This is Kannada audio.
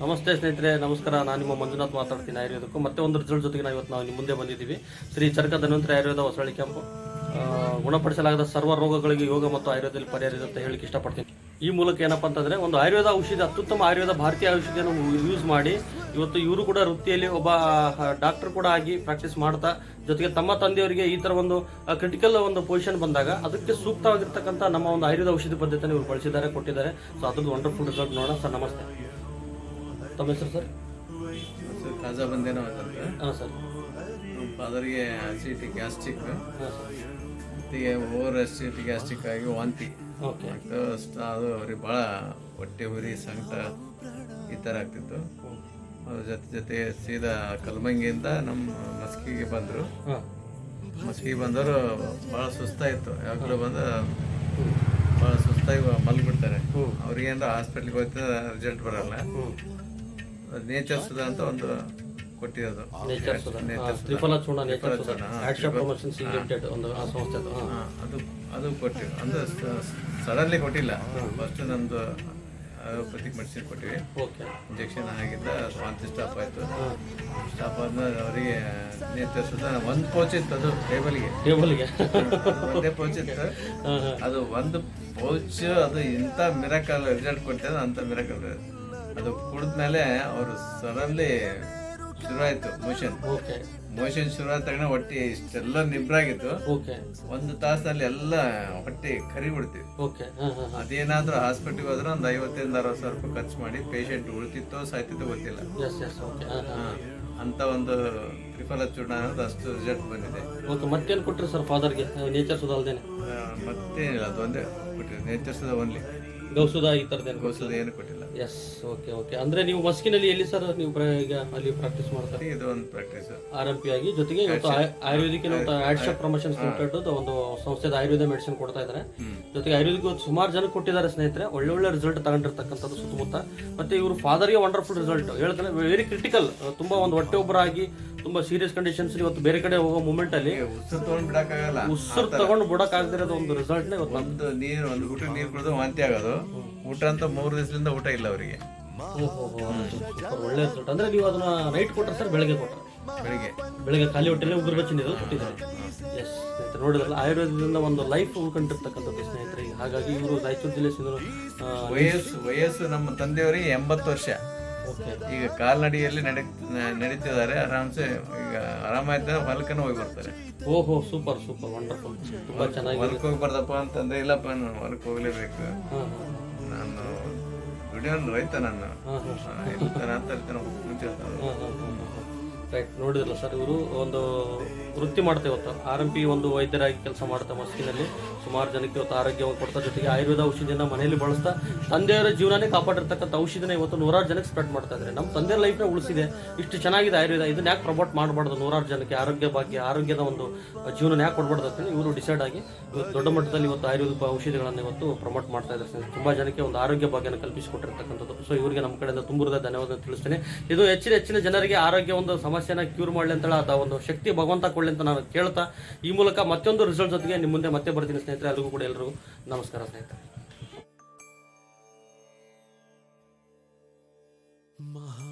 ನಮಸ್ತೆ ಸ್ನೇಹಿತರೆ ನಮಸ್ಕಾರ. ನಾನು ನಿಮ್ಮ ಮಂಜುನಾಥ್ ಮಾತಾಡ್ತೀನಿ. ಆಯುರ್ವೇದಕ್ಕೂ ಮತ್ತೆ ಒಂದು ರಿಸಲ್ಟ್ ಜೊತೆಗೆ ನಾವು ಇವತ್ತು ನಾವು ನಿಮ್ಮ ಮುಂದೆ ಬಂದಿದ್ದೀವಿ. ಶ್ರೀ ಚರಕ ಧನ್ವಂತರಿ ಆಯುರ್ವೇದ ಹೊಸಳ್ಳಿ ಕ್ಯಾಂಪು. ಆ, ಗುಣಪಡಿಸಲಾಗದ ಸರ್ವ ರೋಗಗಳಿಗೆ ಯೋಗ ಮತ್ತು ಆಯುರ್ವೇದದಲ್ಲಿ ಪರಿಹಾರ ಇದೆ ಅಂತ ಹೇಳಿಕ್ಕೆ ಇಷ್ಟಪಡ್ತೀನಿ. ಈ ಮೂಲಕ ಏನಪ್ಪ ಅಂತಂದರೆ ಒಂದು ಆಯುರ್ವೇದ ಔಷಧಿ ಅತ್ಯುತ್ತಮ ಆಯುರ್ವೇದ ಭಾರತೀಯ ಔಷಧಿಯನ್ನು ಯೂಸ್ ಮಾಡಿ ಇವತ್ತು ಇವರು ಕೂಡ ವೃತ್ತಿಯಲ್ಲಿ ಒಬ್ಬ ಡಾಕ್ಟರ್ ಕೂಡ ಆಗಿ ಪ್ರಾಕ್ಟೀಸ್ ಮಾಡ್ತಾ ಜೊತೆಗೆ ತಮ್ಮ ತಂದೆಯವರಿಗೆ ಈ ಥರ ಒಂದು ಕ್ರಿಟಿಕಲ್ ಒಂದು ಪೊಸಿಷನ್ ಬಂದಾಗ ಅದಕ್ಕೆ ಸೂಕ್ತವಾಗಿರ್ತಕ್ಕಂಥ ನಮ್ಮ ಒಂದು ಆಯುರ್ವೇದ ಔಷಧಿ ಪದ್ಧತಿಯನ್ನು ಇವರು ಬಳಸಿದ್ದಾರೆ ಕೊಟ್ಟಿದ್ದಾರೆ. ಸೊ ಅದೊಂದು ವಂಡರ್ಫುಲ್ ರಿಸಲ್ಟ್ ನೋಡೋಣ. ಸರ್ ನಮಸ್ತೆ. ತಮ್ಮ ಹೆಸರು ಸರ್? ಹಾಂ ಸರ್. ಫಾದರ್ಗೆ ಆಸಿಟಿ ಗ್ಯಾಸ್ಟ್ರಿಕ್ ಮತ್ತೆ ಓವರ್ ಅಸಿಡಿಟಿ ಗ್ಯಾಸ್ಟ್ರಿಕ್ ಆಗಿ ವಾಂತಿ ಅಷ್ಟು ಅದು ಅವ್ರಿಗೆ ಭಾಳ ಹೊಟ್ಟೆ ಉರಿ ಸಂಕಟ ಈ ಥರ ಆಗ್ತಿತ್ತು. ಅದ್ರ ಜೊತೆ ಜೊತೆ ಸೀದಾ ಕಲ್ಮಂಗಿಯಿಂದ ನಮ್ಮ ಮಸ್ಕಿಗೆ ಬಂದರು. ಮಸ್ಕಿಗೆ ಬಂದವರು ಭಾಳ ಸುಸ್ತಾಯಿತ್ತು ಯಾವಾಗಲೂ ಬಂದು ಭಾಳ ಸುಸ್ತಾಗಿ ಮಲ್ಬಿಡ್ತಾರೆ ಅವ್ರಿಗೆ ಅವ್ರಿಗೇನಾರ ಹಾಸ್ಪಿಟ್ಲಿಗೆ ಹೋಗ್ತಾರೆ ರಿಸಲ್ಟ್ ಬರಲ್ಲ. ನೇಚರ್ಸ್ ನೇಚರ್ ಸುಧಾ ಅಂತ ಒಂದು ಕೊಟ್ಟಿರೋದು. Nature Sudha Triphala Churna nature Sudha Aksha promotions limited ಒಂದು ಆ ಸಂಸ್ಥೆ ಅದು. ಹಾಂ ಹಾ, ಅದು ಅದು ಕೊಟ್ಟಿವಿ ಅಂದ್ರೆ ಸಡನ್ಲಿ ಕೊಟ್ಟಿಲ್ಲ. ಫಸ್ಟ್ ನಂದು ಅಲೋಪತಿಕ್ ಮೆಡಿಸಿನ್ ಕೊಟ್ಟಿವಿ. ಓಕೆ. ಇಂಜೆಕ್ಷನ್ ಆಗಿದ್ದ ಸ್ವಾಂತಿ ವಾಂತಿ ಸ್ಟಾಪ್ ಆಯಿತು. ಸ್ಟಾಪ್ ಆದ್ಮೇಲೆ ಅವರಿಗೆ ನೇತ್ರ ಸುಧಾ ಒಂದು ಪೌಚ್ ಇತ್ತು ಅದು ಟೇಬಲ್ಗೆ. ಟೇಬಲ್ಗೆ. ಒಂದೇ ಪೌಚ್ ಇತ್ತು. ಅದು ಒಂದು ಪೌಚ್ ಅದು ಇಂಥ ಮಿರಕಲ್ ರಿಸಲ್ಟ್ ಕೊಟ್ಟಿದೆ ಅಂತ ಮಿರಕಲ್ ಅದು ಕುಡಿದ್ಮೇಲೆ ಅವರು ಸಡನ್ಲಿ ಶುರುವಾಯಿತು ಮೋಷನ್ ಓಕೆ ಮೋಷನ್ ಶುರು ಆದ ತಕ್ಷಣ ಹೊಟ್ಟೆ ಇಷ್ಟೆಲ್ಲ ನಿಬ್ರಾಗಿತ್ತು ಓಕೆ ಒಂದು ತಾಸಲ್ಲಿ ಎಲ್ಲ ಹೊಟ್ಟೆ ಕರಿ ಬಿಡ್ತೀವಿ ಓಕೆ ಹಾಂ ಹಾಂ ಅದೇನಾದ್ರೂ ಹಾಸ್ಪಿಟ್ಲಿಗೆ ಹೋದ್ರೆ ಒಂದು ಐವತ್ತರಿಂದ ಅರವತ್ತು ಸಾವಿರ ರೂಪಾಯಿ ಖರ್ಚು ಮಾಡಿ ಪೇಷಂಟ್ ಉಳಿತಿತ್ತೋ ಸಾಯ್ತಿತ್ತೋ ಗೊತ್ತಿಲ್ಲ. ಎಸ್ ಎಸ್ ಓಕೆ ಹಾಂ ಹಾಂ. ಹಾ. ಅಂತ ಒಂದು ತ್ರಿಫಲ ಚೂರ್ಣ ಅನ್ನೋದು ಅಷ್ಟು ರಿಸಲ್ಟ್ ಬಂದಿದೆ. ಓಕೆ ಮತ್ತೇನು ಕೊಟ್ಟ್ರು ಸರ್ ಫಾದರ್ಗೆ ನೇಚರ್ ಸುಧಾ ಅಲ್ದೇನೆ? ಆ, ಮತ್ತೇನಿಲ್ಲ ಅದೊಂದೇ ನೇಚರ್ ನೇಚರ್ಸದ ಓನ್ಲಿ ಗೌಸುಧ ಈ ಥರದ್ದೇನು ಏನು ಕೊಟ್ಟಿಲ್ಲ. ಎಸ್ ಓಕೆ ಓಕೆ ಅಂದ್ರೆ ನೀವು ಮಸ್ಕಿನಲ್ಲಿ ಎಲ್ಲಿ ಸರ್ ನೀವು ಪ್ರ- ಈಗ ಅಲ್ಲಿ ಪ್ರಾಕ್ಟೀಸ್ ಮಾಡ್ತಾರೆ ಇದು ಒಂದು ಪ್ರಾಕ್ಟೀಸ್ ಆರ್ ಎಂ ಪಿ ಆಗಿ ಜೊತೆಗೆ ಇವತ್ತು ಆಯ್- ಆಯುರ್ವೇದಿಕ್ ಏನಂತ ಶಾಪ್ ಪ್ರಮೋಷನ್ಸ್ ಲಿಮಿಟೆಡ್ ಒಂದು ಸಂಸ್ಥೆದ ಆಯುರ್ವೇದ ಮೆಡಿಸಿನ್ ಕೊಡ್ತಾ ಇದ್ದಾರೆ ಜೊತೆಗೆ ಆಯುರ್ವೇದಿಕ್ ಇವತ್ತು ಸುಮಾರು ಜನ ಕೊಟ್ಟಿದ್ದಾರೆ ಸ್ನೇಹಿತರೆ. ಒಳ್ಳೆ ಒಳ್ಳೆ ರಿಸಲ್ಟ್ ತಗೊಂಡಿರ್ತಕ್ಕಂಥದ್ದು ಸುತ್ತಮುತ್ತ. ಮತ್ತೆ ಇವರು ಫಾದರ್ಗೆ ವಂಡರ್ಫುಲ್ ರಿಸಲ್ಟ್ ಹೇಳ್ತಾರೆ ವೆರಿ ಕ್ರಿಟಿಕಲ್ ತುಂಬಾ ಒಂದು ಹೊಟ್ಟೆ ಒಬ್ಬರಾಗಿ ತುಂಬಾ ಸೀರಿಯಸ್ ಕಂಡೀಷನ್ಸ್ ಇವತ್ತು ಬೇರೆ ಕಡೆ ಹೋಗೋ ಮೂಮೆಂಟ್ ಅಲ್ಲಿ ಉಸಿರು ತಗೊಂಡ್ ಬಿಡಕ್ಕಾಗಲ್ಲ. ಉಸಿರು ತಗೊಂಡು ಬಿಡಕ್ ಆಗದಿರೋದು ಒಂದು ರಿಸಲ್ಟ್ ಇವತ್ತು ಒಂದು ನೀರು ಒಂದು ಊಟ ನೀರು ಕುಡಿದು ವಾಂತಿ ಆಗೋದು. ಊಟ ಅಂತ ಮೂರು ದಿವಸದಿಂದ ಊಟ ಇಲ್ಲ ಅವರಿಗೆ. ಒಳ್ಳೆ ರಿಸಲ್ಟ್ ಅಂದ್ರೆ ನೀವು ಅದನ್ನ ನೈಟ್ ಕೊಟ್ರೆ ಸರ್ ಬೆಳಗ್ಗೆ ಕೊಟ್ರೆ? ಬೆಳಿಗ್ಗೆ. ಬೆಳಿಗ್ಗೆ ಖಾಲಿ ಹೊಟ್ಟೆಲೆ ಉಗುರು ಬೆಚ್ಚ ನೀರು ಕೊಟ್ಟಿದ್ದಾರೆ. ಎಸ್ ಸ್ನೇಹಿತರೆ ನೋಡಿದ್ರಲ್ಲ ಆಯುರ್ವೇದದಿಂದ ಒಂದು ಲೈಫ್ ಉಳ್ಕೊಂಡಿರ್ತಕ್ಕಂಥದ್ದು ಸ್ನೇಹಿತರೆ. ಹಾಗಾಗಿ ಇವರು ರಾಯಚೂರು ಜಿಲ್ಲೆ ವಯಸ್ಸು ವಯಸ್ಸು ನಮ್ಮ ತಂದೆಯವರಿಗೆ ಎಂಬತ್ತು ವರ್ಷ. ಈಗ ಕಾಲ್ನಡಿಯಲ್ಲಿ ನಡೆ ನಡೀತಿದ್ದಾರೆ. ಆರಾಮ್ಸೆ ಈಗ ಆರಾಮಾಯ್ತಾರೆ ಹೊಲಕ್ಕನ ಹೋಗಿ ಬರ್ತಾರೆ. ಓಹೋ ಸೂಪರ್ ಸೂಪರ್ ವಂಡರ್ಫುಲ್. ತುಂಬಾ ಚೆನ್ನಾಗಿ ಹೊಲಕ್ಕೆ ಹೋಗಿ ಬರ್ದಪ್ಪ ಅಂತಂದ್ರೆ ಇಲ್ಲಪ್ಪ ನಾನು ಹೊಲಕ್ಕೆ ಹೋಗ್ಲೇಬೇಕು. ನಾನು ದುಡಿಯೋನು ರೈತ ನಾನು. ಇರ್ತಾನೆ ಅಂತ ಇರ್ತಾನೆ ಮುಂಚೆ ರೈಟ್ ನೋಡಿದ್ರಲ್ಲ ಸರ್, ಇವರು ಒಂದು ವೃತ್ತಿ ಮಾಡ್ತಾ ಇವತ್ತು. ಆರ್ ಎಂ ಪಿ ಒಂದು ವೈದ್ಯರಾಗಿ ಕೆಲಸ ಮಾಡ್ತಾ ಮಸ್ಕಿನಲ್ಲಿ. ಸುಮಾರು ಜನಕ್ಕೆ ಇವತ್ತು ಆರೋಗ್ಯವನ್ನು ಕೊಡ್ತಾ, ಜೊತೆಗೆ ಆಯುರ್ವೇದ ಔಷಧಿಯನ್ನು ಮನೆಯಲ್ಲಿ ಬಳಸ್ತಾ, ತಂದೆಯವರ ಜೀವನನೇ ಕಾಪಾಡಿರ್ತಕ್ಕಂಥ ಔಷಧಿನ ಇವತ್ತು ನೂರಾರು ಜನಕ್ಕೆ ಸ್ಪ್ರೆಡ್ ಮಾಡ್ತಾ ಇದ್ದಾರೆ. ನಮ್ಮ ತಂದೆಯ ಲೈಫ್ನ ಉಳಿಸಿದೆ. ಇಷ್ಟು ಚೆನ್ನಾಗಿದೆ ಆಯುರ್ವೇದ. ಇದನ್ನ ಯಾಕೆ ಪ್ರಮೋಟ್ ಮಾಡಬಾರ್ದು? ನೂರಾರು ಜನಕ್ಕೆ ಆರೋಗ್ಯ ಭಾಗ್ಯ, ಆರೋಗ್ಯದ ಒಂದು ಜೀವನ ಯಾಕೆ ಕೊಡಬಾರ್ದು ಅಂತೇಳಿ ಇವರು ಡಿಸೈಡ್ ಆಗಿ ಇವತ್ತು ದೊಡ್ಡ ಮಟ್ಟದಲ್ಲಿ ಇವತ್ತು ಆಯುರ್ವೇದ ಔಷಧಿಗಳನ್ನು ಇವತ್ತು ಪ್ರಮೋಟ್ ಮಾಡ್ತಾ ಇದ್ದಾರೆ ತುಂಬಾ ಜನಕ್ಕೆ ಒಂದು ಆರೋಗ್ಯ ಭಾಗ್ಯನ ಕಲ್ಪಿಸಿಕೊಟ್ಟಿರ್ತಕ್ಕಂಥದ್ದು. ಸೊ ಇವರಿಗೆ ನಮ್ಮ ಕಡೆಯಿಂದ ತುಂಬ ಧನ್ಯವಾದ ತಿಳಿಸ್ತೇನೆ. ಇದು ಹೆಚ್ಚಿನ ಹೆಚ್ಚಿನ ಜನರಿಗೆ ಆರೋಗ್ಯ ಒಂದು ಸಮಸ್ಯೆನ ಕ್ಯೂರ್ ಮಾಡಲಿ ಅಂತ ಆತ ಒಂದು ಶಕ್ತಿ ಭಗವಂತ ಕೊಡಲಿ ಅಂತ ನಾನು ಕೇಳ್ತಾ, ಈ ಮೂಲಕ ಮತ್ತೊಂದು ರಿಸಲ್ಟ್ ಜೊತೆಗೆ ನಿಮ್ಮ ಮುಂದೆ ಮತ್ತೆ ಬರ್ತೀನಿ ಸ್ನೇಹಿತರೆ. ಎಲ್ಲರಿಗೂ ಕೂಡ ಎಲ್ಲರಿಗೂ ನಮಸ್ಕಾರ ಸ್ನೇಹಿತರೆ. ಮಹಾ